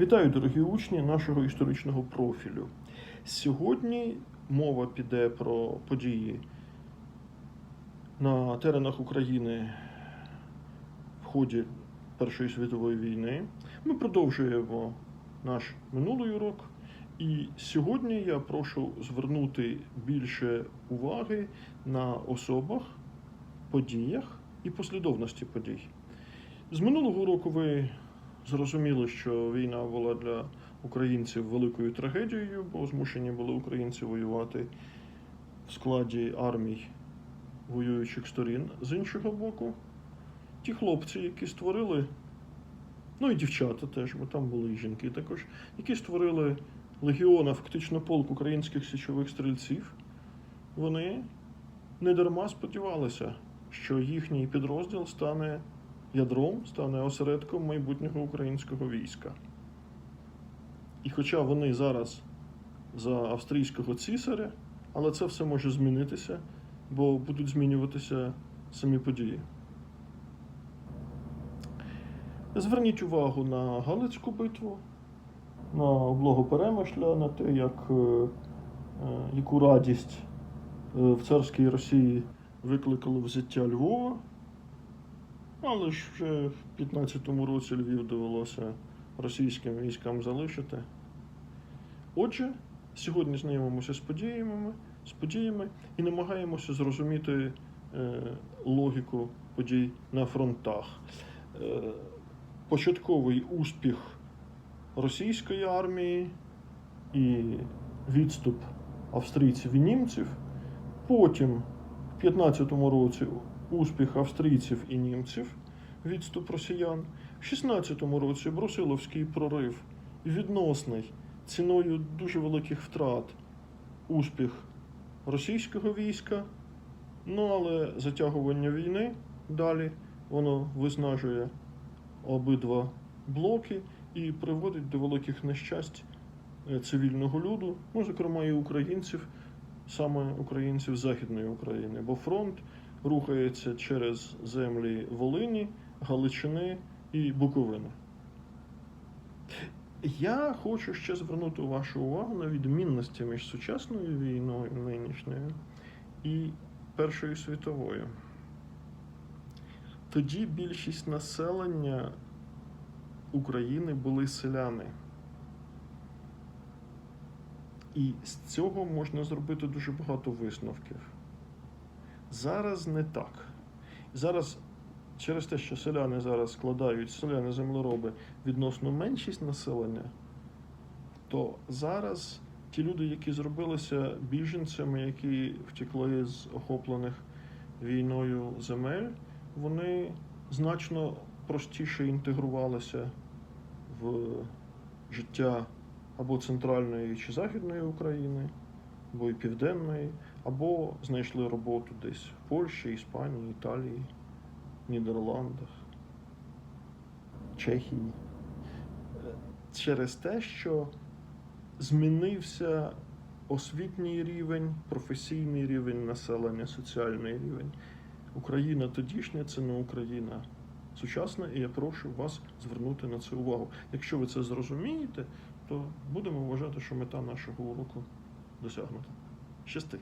Вітаю, дорогі учні нашого історичного профілю. Сьогодні мова піде про події на теренах України в ході Першої світової війни. Ми продовжуємо наш минулий урок. І сьогодні я прошу звернути більше уваги на особах, подіях і послідовності подій. З минулого року ви зрозуміли, що війна була для українців великою трагедією, бо змушені були українці воювати в складі армій воюючих сторін. З іншого боку, ті хлопці, які створили, ну і дівчата теж, бо там були і жінки також, які створили легіона, фактично полк українських січових стрільців, вони не дарма сподівалися, що їхній підрозділ стане ядром, стане осередком майбутнього українського війська. І хоча вони зараз за австрійського цісаря, але це все може змінитися, бо будуть змінюватися самі події. Зверніть увагу на Галицьку битву, на облогу Перемишля, на те, як, е, е, яку радість е, в царській Росії викликало взяття Львова. Але ж вже в 15-му році Львів довелося російським військам залишити. Отже, сьогодні знайомимося з подіями, з подіями і намагаємося зрозуміти е, логіку подій на фронтах. Е, початковий успіх російської армії і відступ австрійців і німців. Потім, в 15-му році, успіх австрійців і німців, відступ росіян. В 16-му році Брусиловський прорив відносний ціною дуже великих втрат успіх російського війська. Ну, але затягування війни далі воно виснажує обидва блоки і приводить до великих нещасть е, цивільного люду, ну, зокрема, і українців, саме українців Західної України, бо фронт рухається через землі Волині, Галичини і Буковини. Я хочу ще звернути вашу увагу на відмінності між сучасною війною нинішньою і Першою світовою. Тоді більшість населення України були селяни. І з цього можна зробити дуже багато висновків. Зараз не так. Зараз через те, що селяни зараз складають селяни землероби відносно меншість населення, то зараз ті люди, які зробилися біженцями, які втекли з охоплених війною земель, вони значно простіше інтегрувалися в життя або центральної чи західної України, або і південної, або знайшли роботу десь в Польщі, Іспанії, Італії, Нідерландах, Чехії. Через те, що змінився освітній рівень, професійний рівень населення, соціальний рівень. Україна тодішня це не Україна сучасна, і я прошу вас звернути на це увагу. Якщо ви це зрозумієте, то будемо вважати, що мета нашого уроку досягнута. Щасти!